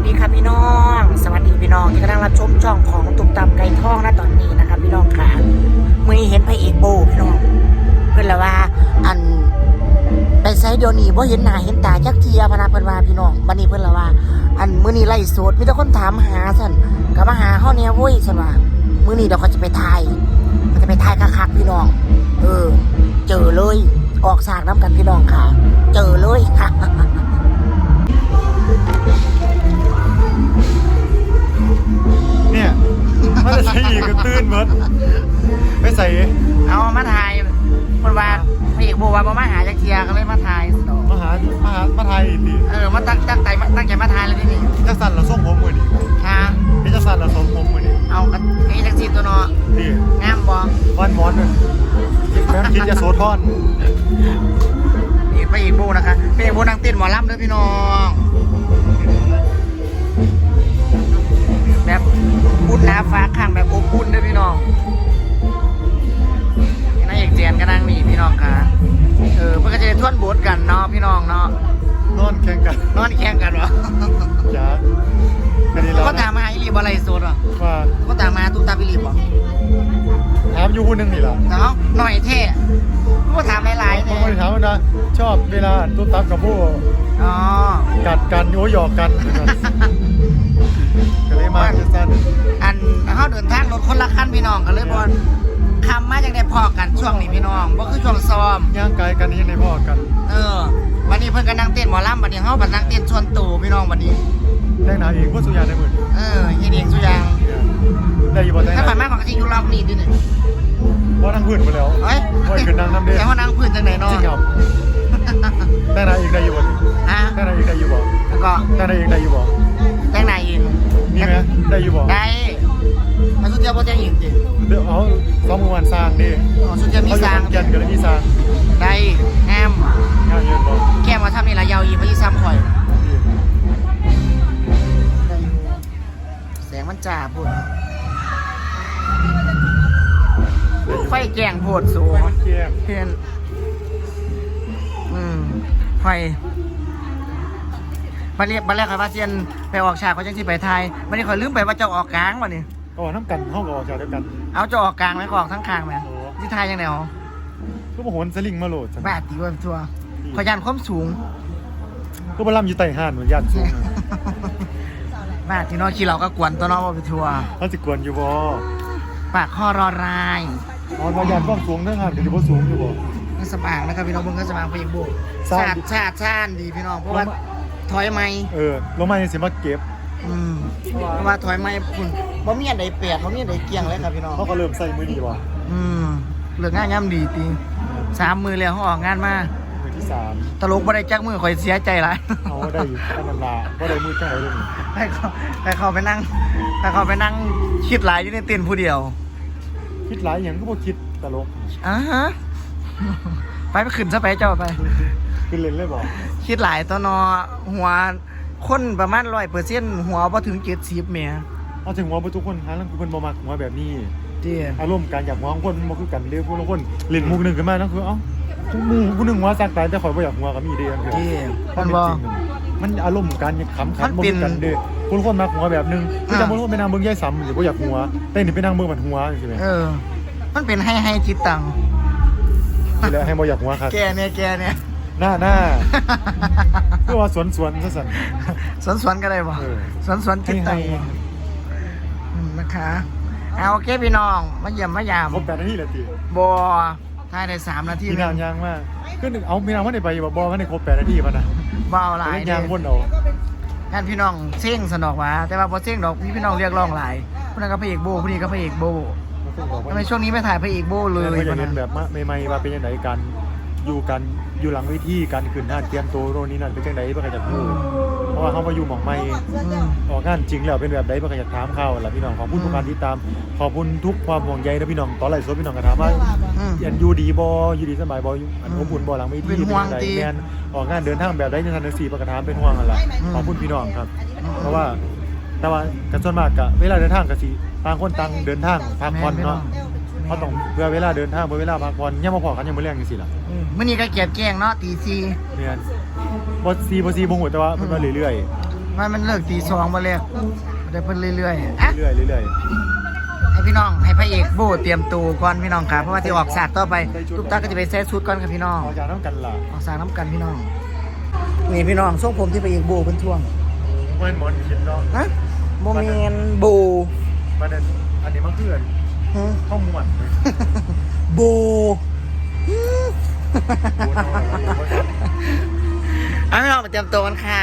วัสดีครับพี่น้อง สวัสดีพี่น้องที่กำลังรับชมช่องของตุกตำไก่ทองนะตอนนี้นะครับพี่น้องค่ะมือนี้เห็นพระเอกโบพี่น้องเพื่อนละว่าอันไปไซเดียวนี้บ่เห็นหน้าเห็นตาจักเทียพนาเพิ่นว่าพี่น้องบัดนี้เพิ่นละว่า อันมื้อนี้ไล่สดมีแต่คนถามหาสั่นก็มาหาเฮาแนวเว้ยสั่นว่ามื้อนี้เดี๋ยวเขาจะไปถ่ายเขาจะไปถ่ายคักๆพี่น้อง เออ เจอเลยออกสากน้ำกันพี่น้องค่ะ เจอเลยค่ะ พระเอกบอกว่าบ่มาหาจักเทียก็เลยมาถ่ายสดอกมาหามาหามาไทยดิเออมาตั้งตั้งใจมาตั้งใจมาถ่ายแล้วนี่นี่จักสันละส่งผมมือดิค่ะพี่จักสันละส่งผมมือดิเอากระไอ้จักซีตัวเนาะดิงามบ่วันมอนเลยแม่งคิดจะโซทอนนี่พระเอกโบนะคะพระเอกโบนางเต้นหมอลำเด้อพี่น้องแบบอุ่นหนาฟ้าข้างแบบอบอุ่นเด้อพี่น้อง พี่น้องค่ะเออเพื่อก็จะได้ทวนบทกันเนาะพี่น้องเนาะนอนแข่งกันนอนแข่งกันวะจ้ากันนี้แล้วก็ตามมาอีหลีบอะไรสดอะว่าก็ตามมาตุ้ตาบิลีบอะถามอยู่คนหนึงนี่ล่ะเนาะหน่อยเท่ก็ถามหลายๆเขาเนี่ยไม่ได้ถามว่านะชอบเวลาตุ๊ตับกับผู้อ๋อกัดกันโยหยอกกันก็เลยมาจักสันอันเขาเดินทางรถคนละคันพี่น้องกันเลยบอล คำมาจากได้พอกันช่วงนี้พี่น้องบ่คือช่วงซ้อม ย่างกายกันยังในพ่อกัน เออ วันนี้เพิ่นก็นั่งเต้นหมอลำบัดนี้เฮาบัดนั่งเต้นชวนตู่พี่น้องบัดนี้ แต่งหนาเองก็สุยาในมือเออเฮ็ดเองสุอย่างได้อยู่บ่แต่งหถ้านาผ่านมาของสิอยู่รอบนี้ดิเนี่ยเพราะทั้งพื้นหมดแล้ว เฮ้ยโอ้ยขึ้นนั่งน้ำเด้ แต่ว่านั่งพื้นจังได๋เนาะจริงครับแต่งหนาเองได้อยู่บ่ฮะแต่งหนาเองได้อยู่บ่แล้วก็แต่งหนาเองได้อยู่บ่แต่งหน้าเองมีไหมได้อยู่บ่ได้มันสุดเดียวบ่แต่งเองติ เดี๋ยวเอาสองมือวันสร้างดิอ๋อสุดเดียวมีเขาอยู่สร้างขอนแก่นกันเลยมีสร้างได้งามงานเงินบ่แก้มาทำนี่ละยาวอีกมาอีซ้ำข่อย แสงมันจ้าพุ่นไฟแกงโพดสูไปมันเกียมเพียนอืมไฟมาเรียกมาแรกครับว่าเซียนไปออกฉากเขาจังที่ไปไทยวันนี้ขอยลืมไปว่าเจะออกกลางวะนี่ ก็น้ำกันห้องก็ออกจากเดียวกันเอาเจะออกกลางไหมขอออกทั้งคางไหมโอ้ที่ไทยยังไงอ๋อก็มาโหนสลิงมาโหลดจังบ้าตีวันทัวขอยานความสูง ก็มาล่ำอยู่ใต้ห้านเหมือนยันสูงอะบ้าที่น้องขี่เราก็กวนตัวน้องว่าไปทัวร์เขาสิกวนอยู่บ่ปากข้อรอรายเอามายันความสูงเรื่องห้านก็สิบ่สูงอยู่บ่ก็สบางนะครับพี่น้องเบิ่งก็สบางเพลงโบกซ่าชานติชาติชาติดีพี่น้องเพราะว่าลงมาถอยไม่เออลงมานี่สิมาเก็บ อืมเพราะว่าถอยไม่คุณบ่มีอันใดเปียกบ่มีอันใดเกลียงเลยครับพี่น้อง เขาก็เริ่มใส่มือดีบ่อืมเลือกงานย่ำดีตีสามมือแล้วเขาออกงานมา มือที่สามตลกบ่ได้จักมือข่อยเสียใจหลาย เอาได้อยู่อันนั้นลาบ่ได้มือจังไดเลยนี่ให้เขาให้เขาไปนั่งให้เขาไปนั่งคิดหลายอยู่ในเต็นท์ผู้เดียวคิดหลายอย่างก็บ่คิดตลกอ่าฮะ ไปไปขึ้นซะไปเจ้าไป คือเล่นเลยบ่คิดหลายตัวนอหัว คนประมาณร้อยเปอร์เซ็นต์หัวพอถึงเจ็ดสิบเมียเอาถึงว่าบ่ทุกคนหาลังเพิ่นบ่มักหัวแบบนี้เจีอารมณ์การอยากหัวของคนบ่คือกันเด้ผู้ลางคนเล่นมุกหนึงขึ้นมานั่นคือเอ้าทุกหมู่ผู้หนึงหัวสักตายแต่ข่อยบ่อยากหัวก็มีเด้อันคือเจีมัมันนบ่บอมันอารมณ์การขำขัมันนบ่เป็คืนอกันเด้ผู้ลางคนมักหัวแบบหนึงคืออ่าจะบ่รู้ไปนางเบิ่งยายซ้ำหรือบ่อยากหัว แต่นี่ไปนางเบิ่งมันหัวจังซี่แหมเออ มันเป็นให้ให้จิตตังนี่แหละให้บ่อยากหัวครับแกเนี่ยแกเนี่ย หน้าหน้าคือว่าสวนสวนซะสั่นสวนสวนๆก็ได้บ่เออ สวนสวนๆจิตตังให้อืมนะคะเอาโอเคพี่น้องมาเยี่ยมมายามครบ8นาทีแล้วติบอท้ายได้สามนาทีพี่หนึนางงยางมากคือเอาพี่นางบ่ได้ไปบ่บ่มันได้ครบ8นาทีป่ะนะเบาหลายแต่เด้ ยางวนเอางานพี่น้องเซ็งสนอกว่าแต่ว่าพอเซ็งดอกพี่พี่น้องเรียกร้องหลายคนนั้นก็พระเอกโบคนนี้ก็พระเอกโบมันต้องบอกว่าทำไมช่วงนี้ไม่ถ่ายพระเอกโบเลยเอออยากวะเห็นนะแบบใหม่ๆว่าเป็นยังไงกัน อยู่กันอยู่หลังเวทีการขึ้นหน้าเตรียมตัวโรนนี้นั่นเป็นจังไดบ่ใครจะพูดเพราะว่าเขามาอยู่หม่องใหม่อืมออกงานจริงแล้วเป็นแบบใดบ่ใครจะถามเขาล่ะพี่น้องขอบคุณทุกการติดตาม ขอบคุณทุกความห่วงใยนะพี่น้องตอนไลฟ์สดพี่น้องก็ถามว่าอืมอันอยู่ดีบ่อยู่ดีสบายบ่อยู่อันอบอุ่นบ่หลังเวทีเป็นห่วงจั่ติแม่นออกงานเดินทางแบบใดจังซั่นจังซี่ประกาศถามเป็นห่วงนั่นล่ะอืมขอบคุณพี่น้องครับ เพราะว่าแต่ว่ากันส่วนมากก็เวลาเดินทางก็สิต่างคนต่างเดินทางพักผ่อนเนาะ เขาต้องเพื่อเวลาเดินทางเพื่อเวลาพักผ่อนย่ามาพอกันยังไม่เลี้ยงจังซี่ล่ะอืมมื่อนี้ก็เก็บแกล้งเนาะตีซีเนี่ยบอซีบอซีบงหัวแต่ว่าเพิ่นมาเรื่อยมันมันเลิกตีสองมาแล้วเดี๋ยวเพิ่นเรื่อยๆอะเรื่อยๆเรื่อยให้พี่น้องให้พระเอกโบเตรียมตัวก่อนพี่น้องครับเพราะว่าที่ออกศาสตร์ต่อไปทุกตาก็จะไปแซ่ชุดก่อนครับพี่น้องๆเอาจากน้ำกันล่ะออกสารน้ำกันพี่น้อง นี่พี่น้องทรงผมที่พระเอกโบเป็นท่วงเมื่อนหมอนคิดเนาะนะโมเมนโบมันอันอันนี้มันคืออัน ฮะข้าวหมวนเลยโบ โอ้โหเอาพี่น้องมาเตรียมตัวกันค่ะ